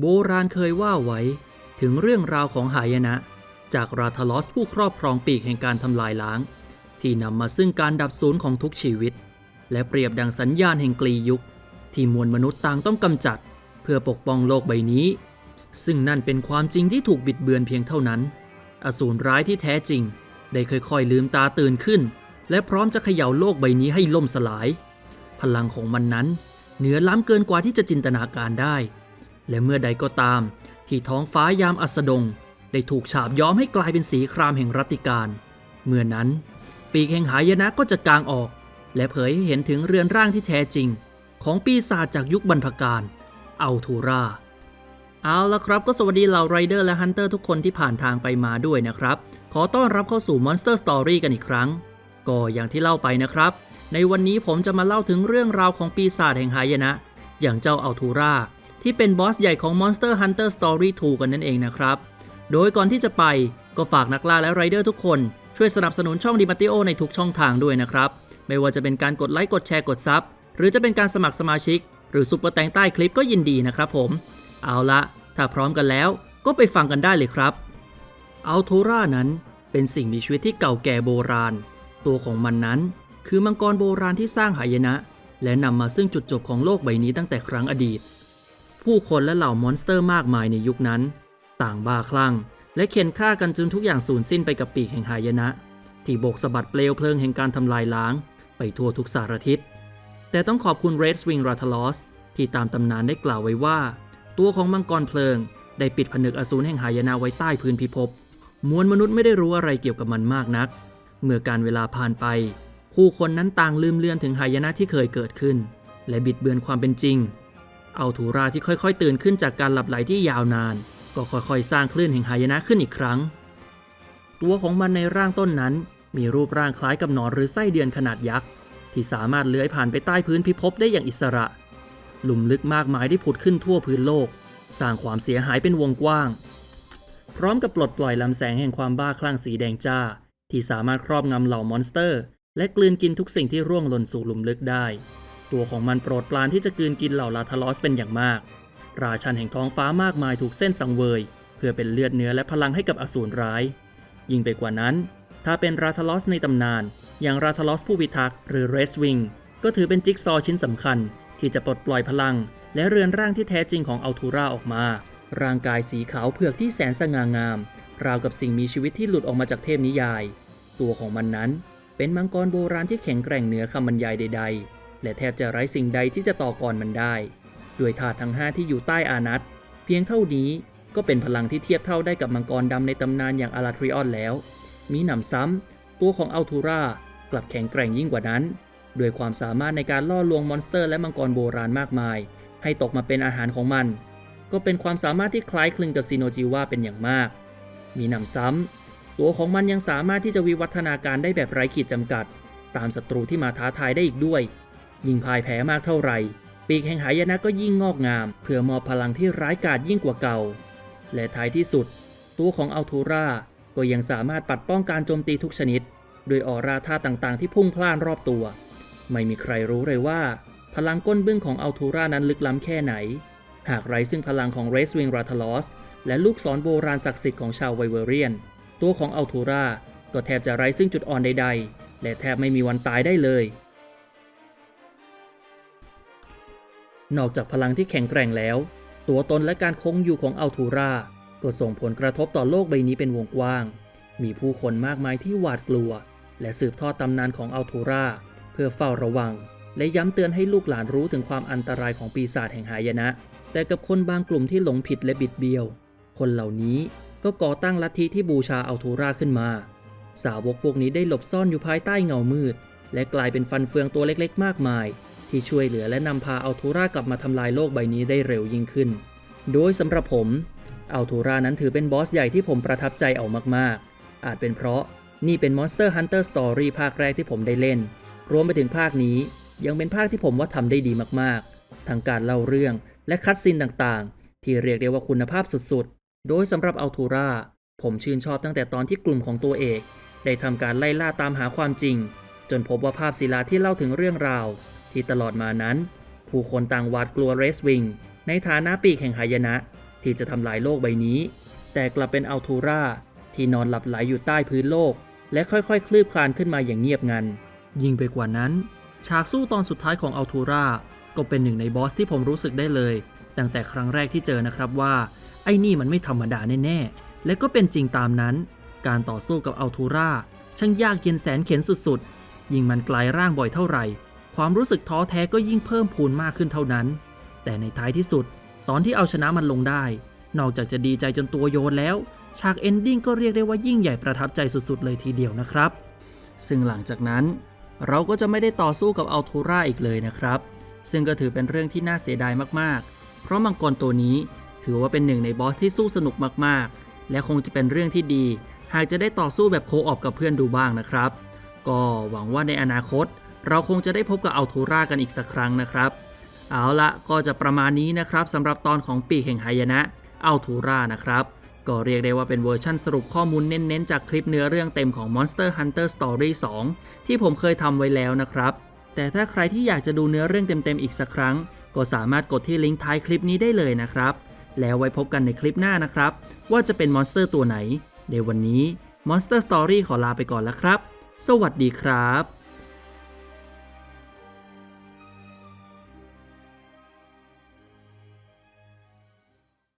โบราณเคยว่าไว้ถึงเรื่องราวของหายนะ จากราทลอสผู้ครอบครองปีกแห่งการทำลายล้าง ที่นำมาซึ่งการดับสูญของทุกชีวิต และเปรียบดังสัญญาณแห่งกลียุค ที่มวลมนุษย์ต่างต้องกำจัด เพื่อปกป้องโลกใบนี้ ซึ่งนั่นเป็นความจริงที่ถูกบิดเบือนเพียงเท่านั้น อสูรร้ายที่แท้จริง ได้ค่อยๆลืมตาตื่นขึ้น และพร้อมจะเขย่าโลกใบนี้ให้ล่มสลาย พลังของมันนั้น เหนือล้ำเกินกว่าที่จะจินตนาการได้ และเมื่อใดก็ตาม ที่ท้องฟ้ายามอัสดง ได้ถูกฉาบย้อมให้กลายเป็นสีครามแห่งรัติการ เมื่อนั้น ปีกแห่งหายนะก็จะกางออก และเผยให้เห็นถึงเรือนร่างที่แท้จริง ของปีศาจจากยุคบรรพกาลอัลทูราเอาละครับก็สวัสดีเหล่าไรเดอร์และฮันเตอร์ทุกคนที่ผ่านทางไปมาด้วยนะครับ ขอต้อนรับเข้าสู่ Monster Story กันอีกครั้ง ก็อย่างที่เล่าไปนะครับ ในวันนี้ผมจะมาเล่าถึงเรื่องราวของปีศาจแห่งหายนะ อย่างเจ้าอัลทูรา ที่เป็นบอสใหญ่ของ Monster Hunter Story 2 กันนั่นเองนะครับ โดยก่อนที่จะไปก็ฝากนักล่าและไรเดอร์ทุกคนช่วยสนับสนุนช่องดิมาติโอในทุกช่องทางด้วยนะครับ ไม่ว่าจะเป็นการกดไลค์กดแชร์กดซับหรือจะเป็นการสมัครสมาชิก หรือซุปเปอร์แตงใต้คลิปก็ยินดีนะครับผม เอาละถ้าพร้อมกันแล้วก็ไปฟังกันได้เลยครับอัลโทรานั้นเป็นสิ่งมีชีวิตที่เก่าแก่โบราณ ตัวของมันนั้น คือมังกรโบราณที่สร้างหายนะ และนำมาซึ่งจุดจบของโลกใบนี้ตั้งแต่ครั้งอดีต ผู้คนและเหล่ามอนสเตอร์มากมายในยุคนั้น ต่างบ้าคลั่ง และเข็นฆ่ากันจนทุกอย่างสูญสิ้นไปกับปีกแห่งหายนะ ที่โบกสะบัดเปลวเพลิงแห่งการทำลายล้าง ไปทั่วทุกสารทิศ แต่ต้องขอบคุณ Red Swing r a t a l o s ที่ตามตำนานได้กล่าวไว้ว่า ตัวของมังกรเพลิง ได้ปิดผนึกอสูรแห่งหายนะไว้ใต้พื้นพิภพมวลมนุษย์ไม่ได้รู้อะไรเกี่ยวกับมันมากนัก เมื่อการเวลาผ่านไป ผู้คนนั้นต่างลืมเลือนถึงหายนะที่เคยเกิดขึ้น และบิดเบือนความเป็นจริง เอาทูราที่ค่อยๆ ตื่นขึ้นจากการหลับไหลที่ยาวนาน ก็ค่อยๆ สร้างคลื่นแห่งหายนะขึ้นอีกครั้ง ตัวของมันในร่างต้นนั้น มีรูปร่างคล้ายกับหนอนหรือไส้เดือนขนาดยักษ์ที่สามารถเลื้อยผ่านไปใต้พื้นพิภพได้อย่างอิสระ หลุมลึกมากมายได้ผุดขึ้นทั่วพื้นโลก สร้างความเสียหายเป็นวงกว้าง พร้อมกับปลดปล่อยลำแสงแห่งความบ้าคลั่งสีแดงจ้า ที่สามารถครอบงำเหล่ามอนสเตอร์ และกลืนกินทุกสิ่งที่ร่วงหล่นสู่หลุมลึกได้ ตัวของมันโปรดปรานที่จะกืนกินเหล่าลาทาลอสเป็นอย่างมาก ราชันแห่งท้องฟ้ามากมายถูกเส้นสังเวย เพื่อเป็นเลือดเนื้อและพลังให้กับอสูรร้าย ยิ่งไปกว่านั้น ถ้าเป็นราทาลอสในตำนาน อย่างราทาลอสผู้พิทักษ์หรือเรสวิงก็ถือเป็นจิ๊กซอว์ชิ้นสำคัญ ที่จะปลดปล่อยพลัง และเรือนร่างที่แท้จริงของอัลทูราออกมา ร่างกายสีขาวเผือกที่แสนสง่างาม ราวกับสิ่งมีชีวิตที่หลุดออกมาจากเทพนิยาย ตัวของมันนั้นเป็นมังกรโบราณที่แข็งแกร่งเหนือคำบรรยายใด ๆ และแทบจะไร้สิ่งใดที่จะต่อกรมันได้ ด้วยธาตุทั้งห้าที่อยู่ใต้อานัตเพียงเท่านี้ก็เป็นพลังที่เทียบเท่าได้กับมังกรดำในตำนานอย่างอาราทริออนแล้ว มีหนำซ้ำ ตัวของอัลทูรากลับแข็งแกร่งยิ่งกว่านั้น ด้วยความสามารถในการล่อลวงมอนสเตอร์และมังกรโบราณมากมาย ให้ตกมาเป็นอาหารของมัน ก็เป็นความสามารถที่คล้ายคลึงกับซีโนจิวาเป็นอย่างมาก มีหนำซ้ำ ตัวของมันยังสามารถที่จะวิวัฒนาการได้แบบไร้ขีดจำกัด ตามศัตรูที่มาท้าทายได้อีกด้วย ยิ่งพ่ายแพ้มากเท่าไหร่ ปีกแห่งหายนะก็ยิ่งงอกงาม เพื่อมอบพลังที่ร้ายกาจยิ่งกว่าเก่า และท้ายที่สุด ตัวของอัลทูราก็ยังสามารถปัดป้องการโจมตีทุกชนิด โดยออร่าธาตุต่างๆ ที่พุ่งพล่านรอบตัว ไม่มีใครรู้เลยว่า พลังก้นบึ้งของอัลทูรานั้นลึกล้ำแค่ไหน หากไร้ซึ่งพลังของเรสวิงราทลอสและลูกศรโบราณศักดิ์สิทธิ์ของชาวไวเวเรียน ตัวของอัลทูราก็แทบจะไร้ซึ่งจุดอ่อนใด ๆ และแทบไม่มีวันตายได้เลย นอกจากพลังที่แข็งแกร่งแล้ว ตัวตนและการคงอยู่ของอัลทูราก็ส่งผลกระทบต่อโลกใบนี้เป็นวงกว้าง มีผู้คนมากมายที่หวาดกลัว และสืบทอดตำนานของอัลทูราเพื่อเฝ้าระวัง และย้ำเตือนให้ลูกหลานรู้ถึงความอันตรายของปีศาจแห่งหายนะ แต่กับคนบางกลุ่มที่หลงผิดและบิดเบี้ยว คนเหล่านี้ก็ก่อตั้งลัทธิที่บูชาอัลทูราขึ้นมา สาวกพวกนี้ได้หลบซ่อนอยู่ภายใต้เงามืด และกลายเป็นฟันเฟืองตัวเล็กๆ มากมาย ที่ช่วยเหลือและนำพาอัลทูรากลับมาทำลายโลกใบนี้ได้เร็วยิ่งขึ้น โดยสำหรับผมอัลทูรานั้นถือเป็นบอสใหญ่ที่ผมประทับใจเอามากๆ อาจเป็นเพราะนี่เป็น Monster Hunter Story ภาคแรกที่ผมได้เล่น รวมไปถึงภาคนี้ ยังเป็นภาคที่ผมว่าทำได้ดีมากๆ ทั้งการเล่าเรื่องและคัดซีนต่างๆ ที่เรียกได้ว่าคุณภาพสุดๆ โดยสำหรับอัลทูราผมชื่นชอบตั้งแต่ตอนที่กลุ่มของตัวเอก ได้ทำการไล่ล่าตามหาความจริง จนพบว่าภาพศิลาที่เล่าถึงเรื่องราว ที่ตลอดมานั้น ผู้คนต่างหวาดกลัวเรสวิงในฐานะปีกแห่งหายนะ ที่จะทำลายโลกใบนี้ แต่กลับเป็นอัลทูราที่นอนหลับไหลอยู่ใต้พื้นโลก และค่อยๆ คลืบคลานขึ้นมาอย่างเงียบงัน ยิ่งไปกว่านั้น ฉากสู้ตอนสุดท้ายของอัลทูราก็เป็นหนึ่งในบอสที่ผมรู้สึกได้เลย ตั้งแต่ครั้งแรกที่เจอนะครับว่า ไอ้นี่มันไม่ธรรมดาแน่ๆ และก็เป็นจริงตามนั้น การต่อสู้กับอัลทูราช่างยากเย็นแสนเข็นสุดๆ ยิ่งมันกลายร่างบ่อยเท่าไหร่ ความรู้สึกท้อแท้ก็ยิ่งเพิ่มพูนมากขึ้นเท่านั้น แต่ในท้ายที่สุด ตอนที่เอาชนะมันลงได้ นอกจากจะดีใจจนตัวโยนแล้ว ฉากเอนดิ้งก็เรียกได้ว่ายิ่งใหญ่ประทับใจสุดๆ เลยทีเดียวนะครับ ซึ่งหลังจากนั้น เราก็จะไม่ได้ต่อสู้กับอัลทูราอีกเลยนะครับ ซึ่งก็ถือเป็นเรื่องที่น่าเสียดายมากๆ เพราะมังกรตัวนี้ถือว่าเป็นหนึ่งในบอสที่สู้สนุกมากๆ และคงจะเป็นเรื่องที่ดี หากจะได้ต่อสู้แบบโคออปกับเพื่อนดูบ้างนะครับ ก็หวังว่าในอนาคต เราคงจะได้พบกับอัลทูรากันอีกสักครั้งนะครับ เอาละก็จะประมาณนี้นะครับสำหรับตอนของปีกแห่งหายนะอัลทูรานะครับ ก็เรียกได้ว่าเป็นเวอร์ชั่นสรุปข้อมูลเน้นๆ จากคลิปเนื้อเรื่องเต็มของ Monster Hunter Story 2 ที่ผมเคยทำไว้แล้วนะครับ แต่ถ้าใครที่อยากจะดูเนื้อเรื่องเต็มๆ อีกสักครั้ง ก็สามารถกดที่ลิงก์ท้ายคลิปนี้ได้เลยนะครับ แล้วไว้พบกันในคลิปหน้านะครับ ว่าจะเป็นมอนสเตอร์ตัวไหนในวันนี้ Monster Story ขอลาไปก่อนแล้วครับ สวัสดีครับ